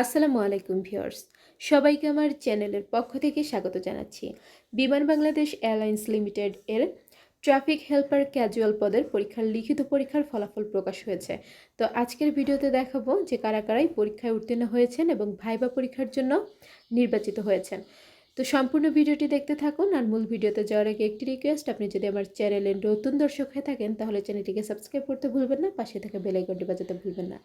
আসসালামু আলাইকুম ভিউয়ার্স। সবাইকে আমার চ্যানেলের পক্ষ থেকে স্বাগত জানাচ্ছি। বিমান বাংলাদেশ এয়ারলাইন্স লিমিটেড এর ট্রাফিক হেল্পার ক্যাজুয়াল পদের পরীক্ষার লিখিত পরীক্ষার ফলাফল প্রকাশ হয়েছে। তো আজকের ভিডিওতে দেখাবো যে কারা কারাই পরীক্ষায় উত্তীর্ণ হয়েছেন এবং ভাইবা পরীক্ষার জন্য নির্বাচিত হয়েছেন। তো সম্পূর্ণ ভিডিওটি দেখতে থাকুন আর মূল ভিডিওতে যাওয়ার আগে একটি রিকোয়েস্ট আপনি যদি আমার চ্যানেলে নতুন দর্শক হয়ে থাকেন, তাহলে চ্যানেলটিকে সাবস্ক্রাইব করতে ভুলবেন না, পাশে থাকা বেলাইকনটি বাজাতে ভুলবেন না।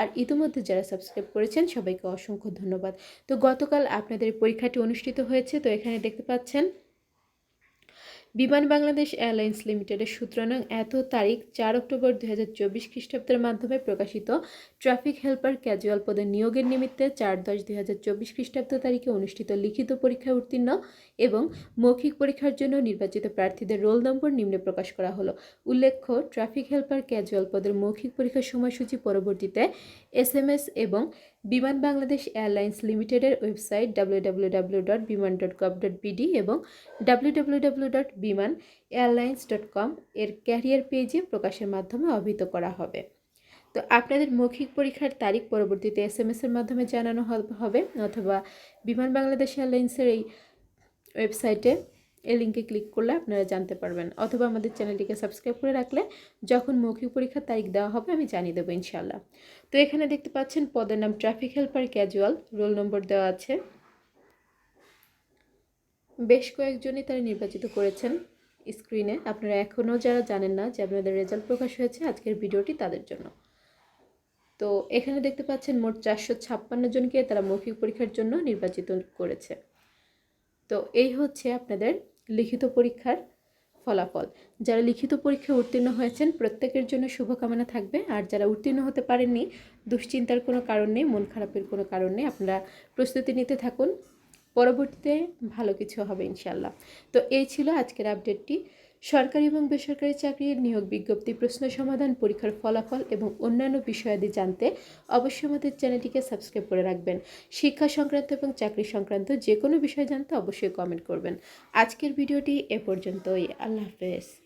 আর ইতিমধ্যে যারা সাবস্ক্রাইব করেছেন, সবাইকে অসংখ্য ধন্যবাদ। তো গতকাল আপনাদের পরীক্ষাটি অনুষ্ঠিত হয়েছে, তো এখানে দেখতে পাচ্ছেন বিমান বাংলাদেশ এয়ারলাইন্স লিমিটেডের সূত্রানং এত তারিখ চার অক্টোবর দুই হাজার চব্বিশ খ্রিস্টাব্দের মাধ্যমে প্রকাশিত ট্রাফিক হেল্পার ক্যাজুয়াল পদে নিয়োগের নিমিত্তে চার দশ দুই হাজার চব্বিশ খ্রিস্টাব্দ তারিখে অনুষ্ঠিত লিখিত পরীক্ষায় উত্তীর্ণ এবং মৌখিক পরীক্ষার জন্য নির্বাচিত প্রার্থীদের রোল নম্বর নিম্নে প্রকাশ করা হলো। উল্লেখ্য, ট্রাফিক হেল্পার ক্যাজুয়াল পদের মৌখিক পরীক্ষার সময়সূচি পরবর্তীতে এস এম এস এবং বিমান বাংলাদেশ এয়ারলাইন্স লিমিটেডের website W dot Biman dot gov dot BD এবং W dot Biman airlines dot com এর ক্যারিয়ার পেজে প্রকাশের মাধ্যমে অভিহিত করা হবে। তো আপনাদের মৌখিক পরীক্ষার তারিখ পরবর্তীতে এস এম এসের মাধ্যমে জানানো হবে অথবা বিমান বাংলাদেশ এয়ারলাইন্সের এই ওয়েবসাইটে এই লিঙ্কে ক্লিক করলে আপনারা জানতে পারবেন। অথবা আমাদের চ্যানেলটিকে সাবস্ক্রাইব করে রাখলে যখন মৌখিক পরীক্ষার তারিখ দেওয়া হবে, আমি জানিয়ে দেবো ইনশাল্লাহ তো এখানে দেখতে পাচ্ছেন পদের নাম traffic helper casual roll number দেওয়া আছে। বেশ কয়েকজনই তারা নির্বাচিত করেছেন স্ক্রিনে আপনারা এখনও যারা জানেন না যে আপনাদের রেজাল্ট প্রকাশ হয়েছে, আজকের ভিডিওটি তাদের জন্য। তো এখানে দেখতে পাচ্ছেন মোট চারশো ছাপ্পান্ন জনকে তারা মৌখিক পরীক্ষার জন্য নির্বাচিত করেছে। তো এই হচ্ছে আপনাদের লিখিত পরীক্ষার ফলাফল। যারা লিখিত পরীক্ষায় উত্তীর্ণ হয়েছেন, প্রত্যেকের জন্য শুভকামনা থাকবে। আর যারা উত্তীর্ণ হতে পারেননি, দুশ্চিন্তার কোনো কারণ নেই, মন খারাপের কোনো কারণ নেই, আপনারা প্রস্তুতি নিতে থাকুন। পরবর্তীতে ভালো কিছু হবে ইনশাল্লাহ তো এই ছিল আজকের আপডেটটি। সরকারি এবং বেসরকারি চাকরির নিয়োগ বিজ্ঞপ্তি, প্রশ্ন সমাধান পরীক্ষার ফলাফল এবং অন্যান্য বিষয়াদি জানতে অবশ্যই আমাদের চ্যানেলটিকে সাবস্ক্রাইব করে রাখবেন। শিক্ষা সংক্রান্ত এবং চাকরি সংক্রান্ত যে কোনো বিষয় জানতে অবশ্যই কমেন্ট করবেন। আজকের ভিডিওটি এ পর্যন্তই। আল্লাহ হাফেজ।